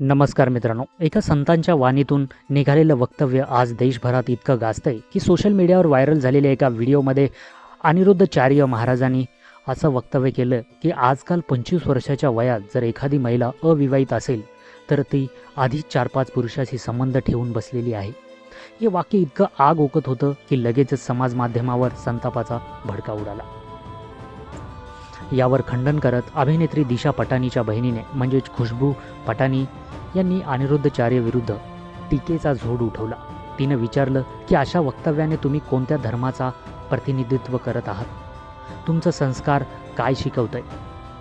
नमस्कार मित्रांनो एका संतांच्या वाणीतून निघालेलं वक्तव्य आज देशभरात इतकं गाजतंय की सोशल मीडियावर व्हायरल झालेल्या एका व्हिडिओमध्ये अनिरुद्धचार्य महाराजांनी असं वक्तव्य केलं की आजकाल पंचवीस वर्षाच्या वयात जर एखादी महिला अविवाहित असेल तर ती आधीच चार पाच पुरुषाशी संबंध ठेवून बसलेली आहे. हे वाक्य इतकं आग ओकत होतं की लगेचच समाज माध्यमावर संतापाचा भडका उडाला. यावर खंडन करत अभिनेत्री दिशा पटानीच्या बहिणीने म्हणजेच खुशबू पटानी यांनी अनिरुद्धचार्य विरुद्ध टीकेचा झोड उठवला. तिनं विचारलं की अशा वक्तव्याने तुम्ही कोणत्या धर्माचा प्रतिनिधित्व करत आहात? तुमचं संस्कार काय शिकवतंय?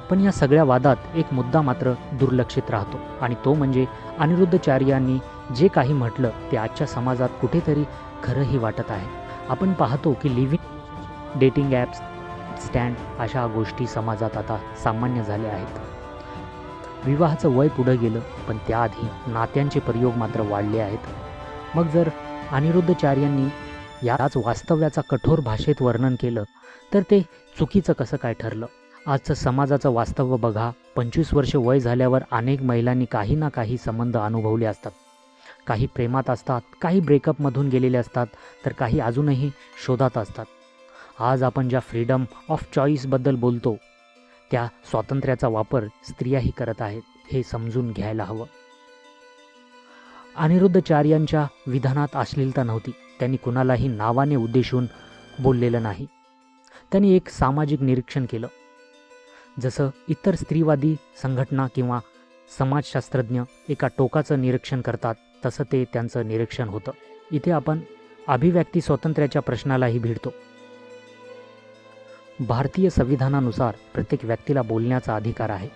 पण या सगळ्या वादात एक मुद्दा मात्र दुर्लक्षित राहतो आणि तो म्हणजे अनिरुद्धचार्यांनी जे काही म्हटलं ते आजच्या समाजात कुठेतरी खरंही वाटत आहे. आपण पाहतो की लिव्हिंग डेटिंग ॲप्स स्टँड अशा गोष्टी समाजात आता सामान्य झाल्या आहेत. विवाहाचं वय पुढं गेलं पण त्याआधी नात्यांचे प्रयोग मात्र वाढले आहेत. मग जर अनिरुद्धचार्यांनी याच वास्तव्याचा कठोर भाषेत वर्णन केलं तर ते चुकीचं कसं काय ठरलं? आजचं समाजाचं वास्तव्य बघा पंचवीस वर्ष वय झाल्यावर अनेक महिलांनी काही ना काही संबंध अनुभवले असतात. काही प्रेमात असतात काही ब्रेकअपमधून गेलेले असतात तर काही अजूनही शोधात असतात. आज आपण ज्या फ्रीडम ऑफ चॉईसबद्दल बोलतो त्या स्वातंत्र्याचा वापर स्त्रियाही करत आहेत हे समजून घ्यायला हवं. अनिरुद्धचार्यांच्या विधानात अश्लीलता नव्हती. त्यांनी कुणालाही नावाने उद्देशून बोललेलं नाही. त्यांनी एक सामाजिक निरीक्षण केलं. जसं इतर स्त्रीवादी संघटना किंवा समाजशास्त्रज्ञ एका टोकाचं निरीक्षण करतात तसं ते त्यांचं निरीक्षण होतं. इथे आपण अभिव्यक्ती स्वातंत्र्याच्या प्रश्नालाही भिडतो. भारतीय संविधानानुसार प्रत्येक व्यक्तीला बोलण्याचा अधिकार आहे.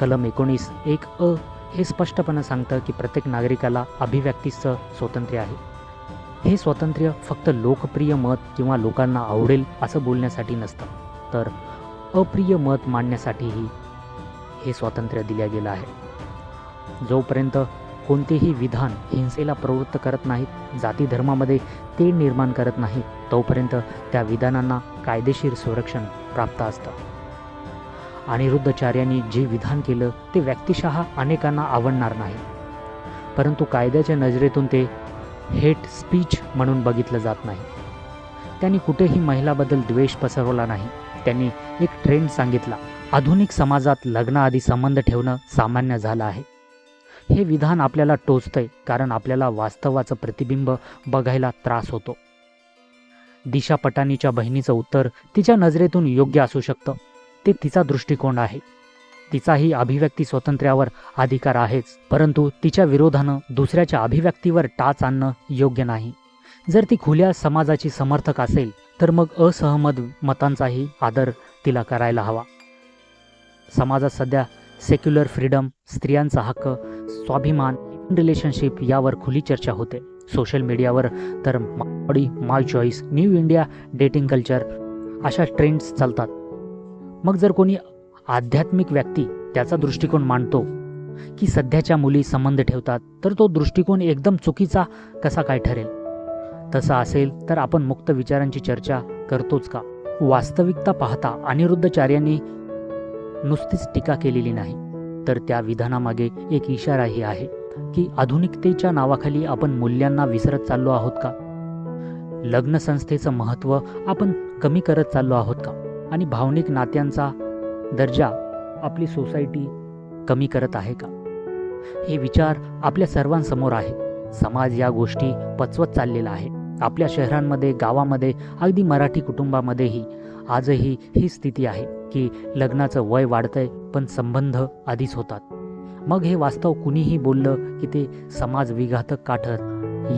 कलम एकोणीस एक अ हे स्पष्टपणे सांगतं की प्रत्येक नागरिकाला अभिव्यक्तीचं स्वातंत्र्य आहे. हे स्वातंत्र्य फक्त लोकप्रिय मत किंवा लोकांना आवडेल असं बोलण्यासाठी नसतं तर अप्रिय मत मांडण्यासाठीही हे स्वातंत्र्य दिलं गेलं आहे. जोपर्यंत कोणतेही विधान हिंसेला प्रवृत्त करत नाहीत जाती धर्मामध्ये ते निर्माण करत नाहीत तोपर्यंत त्या विधानांना कायदेशीर संरक्षण प्राप्त असतं. अनिरुद्धचार्यांनी जे विधान केलं ते व्यक्तिशः अनेकांना आवडणार नाही. परंतु कायद्याच्या नजरेतून ते हेट स्पीच म्हणून बघितलं जात नाही. त्यांनी कुठेही महिलाबद्दल द्वेष पसरवला नाही. त्यांनी एक ट्रेंड सांगितला आधुनिक समाजात लग्नाआधी संबंध ठेवणं सामान्य झालं आहे. हे विधान आपल्याला टोचतंय कारण आपल्याला वास्तवाचं प्रतिबिंब बघायला त्रास होतो. दिशा पटानीच्या बहिणीचं उत्तर तिच्या नजरेतून योग्य असू शकतं. ते तिचा दृष्टिकोन आहे. तिचाही अभिव्यक्ती स्वातंत्र्यावर अधिकार आहेच परंतु तिच्या विरोधानं दुसऱ्याच्या अभिव्यक्तीवर टाच आणणं योग्य नाही. जर ती खुल्या समाजाची समर्थक असेल तर मग असहमत मतांचाही आदर तिला करायला हवा. समाजात सध्या सेक्युलर फ्रीडम स्त्रियांचा हक्क स्वाभिमान रिलेशनशिप यावर खुली चर्चा होते. सोशल मीडियावर तर body my choice new India dating culture अशा ट्रेंड्स चालतात. मग जर कोणी आध्यात्मिक व्यक्ती त्याचा दृष्टिकोन मांडतो की सध्याच्या मुली संबंध ठेवतात तर तो दृष्टिकोन एकदम चुकीचा कसा काय ठरेल? तसं असेल तर आपण मुक्त विचारांची चर्चा करतोच का? वास्तविकता पाहता अनिरुद्धचार्यांनी नुसतीच टीका केलेली नाही. तर त्या विधानामागे एक इशाराही आहे की आधुनिकतेच्या नावाखाली आपण मूल्यांना विसरत चाललो आहोत का? लग्नसंस्थेचं महत्त्व आपण कमी करत चाललो आहोत का? आणि भावनिक नात्यांचा दर्जा आपली सोसायटी कमी करत आहे का? हे विचार आपल्या सर्वांसमोर आहे. समाज या गोष्टी पचवत चाललेला आहे. आपल्या शहरांमध्ये गावामध्ये अगदी मराठी कुटुंबामध्येही आजही ही स्थिती आहे की लग्नाचं वय वाढतंय पण संबंध आधीच होतात. मग हे वास्तव कुणीही बोललं की ते समाज विघातक काठत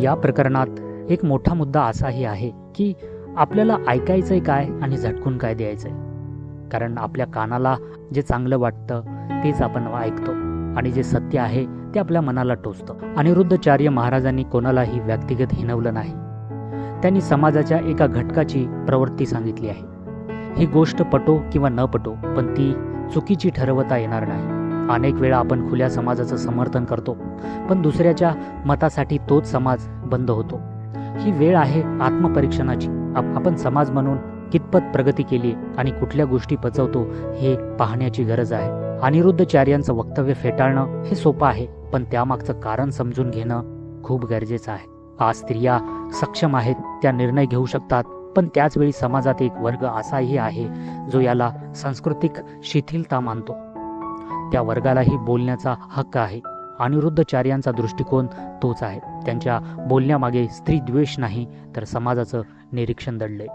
या प्रकरणात एक मोठा मुद्दा असाही आहे की आपल्याला ऐकायचंय काय आणि झटकून काय द्यायचंय. कारण आपल्या कानाला जे चांगलं वाटतं तेच आपण ऐकतो. आणि जे सत्य आहे ते आपल्या मनाला टोचतं. अनिरुद्धचार्य महाराजांनी कोणालाही व्यक्तिगत हिनवलं नाही. त्यांनी समाजाच्या एका घटकाची प्रवृत्ती सांगितली आहे. ही गोष्ट पटो किंवा न पटो पण ती चुकीची ठरवता येणार नाही. अनेक वेळा आपण खुल्या समाजाचं समर्थन करतो पण दुसऱ्याच्या मतासाठी तोच समाज बंद होतो. ही वेळ आहे आत्मपरीक्षणाची. आपण समाज म्हणून कितपत प्रगती केली आणि कुठल्या गोष्टी पचवतो हे पाहण्याची गरज आहे. अनिरुद्धचार्यांचं वक्तव्य फेटाळणं हे सोपं आहे पण त्यामागचं कारण समजून घेणं खूप गरजेचं आहे. आज स्त्रिया सक्षम आहेत त्या निर्णय घेऊ शकतात पण त्याचवेळी समाजात एक वर्ग असाही आहे जो याला सांस्कृतिक शिथिलता मानतो. त्या वर्गालाही बोलण्याचा हक्क आहे. अनिरुद्धचार्यांचा दृष्टिकोन तोच आहे. त्यांच्या बोलण्यामागे स्त्री द्वेष नाही तर समाजाचं निरीक्षण दडलंय.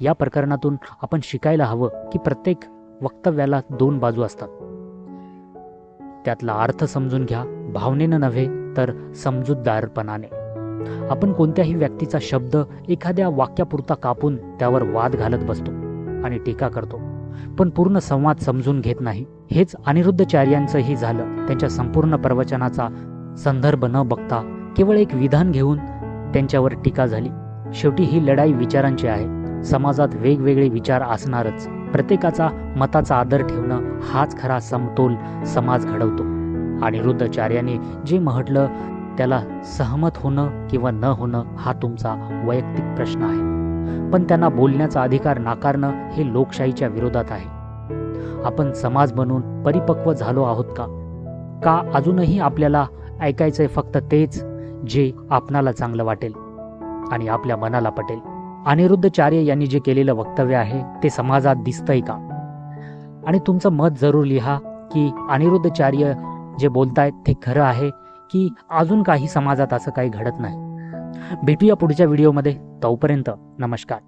या प्रकरणातून आपण शिकायला हवं की प्रत्येक वक्तव्याला दोन बाजू असतात. त्यातला अर्थ समजून घ्या. भावनेनं नव्हे तर समजूतदारपणाने. आपण कोणत्याही व्यक्तीचा शब्द एखाद्या वाक्यापुरता कापून त्यावर वाद घालत बसतो आणि टीका करतो. पण पूर्ण संवाद समजून घेत नाही. हेच अनिरुद्धचार्यांचंही झालं. त्यांच्या संपूर्ण प्रवचनाचा संदर्भ न बघता केवळ एक विधान घेऊन त्यांच्यावर टीका झाली. शेवटी ही लढाई विचारांची आहे. समाजात वेगवेगळे विचार असणारच. प्रत्येकाचा मताचा आदर ठेवणं हाच खरा समतोल समाज घडवतो. अनिरुद्धचार्याने जे म्हटलं त्याला सहमत होणं किंवा न होणं हा तुमचा वैयक्तिक प्रश्न आहे. पण त्यांना बोलण्याचा अधिकार नाकारणं हे लोकशाहीच्या विरोधात आहे. आपण समाज बनून परिपक्व झालो आहोत का? का अजूनही आपल्याला ऐकायचंय फक्त तेच जे आपणाला चांगलं वाटेल आणि आपल्या मनाला पटेल? अनिरुद्धचार्य यांनी जे केलेलं वक्तव्य आहे ते समाजात दिसतंय का? आणि तुमचं मत जरूर लिहा की अनिरुद्धचार्य जे बोलतायत ते खरं आहे की अजून काही समाजात असं काही घडत नाही. भेटूया पुढच्या व्हिडिओमध्ये तोपर्यंत नमस्कार.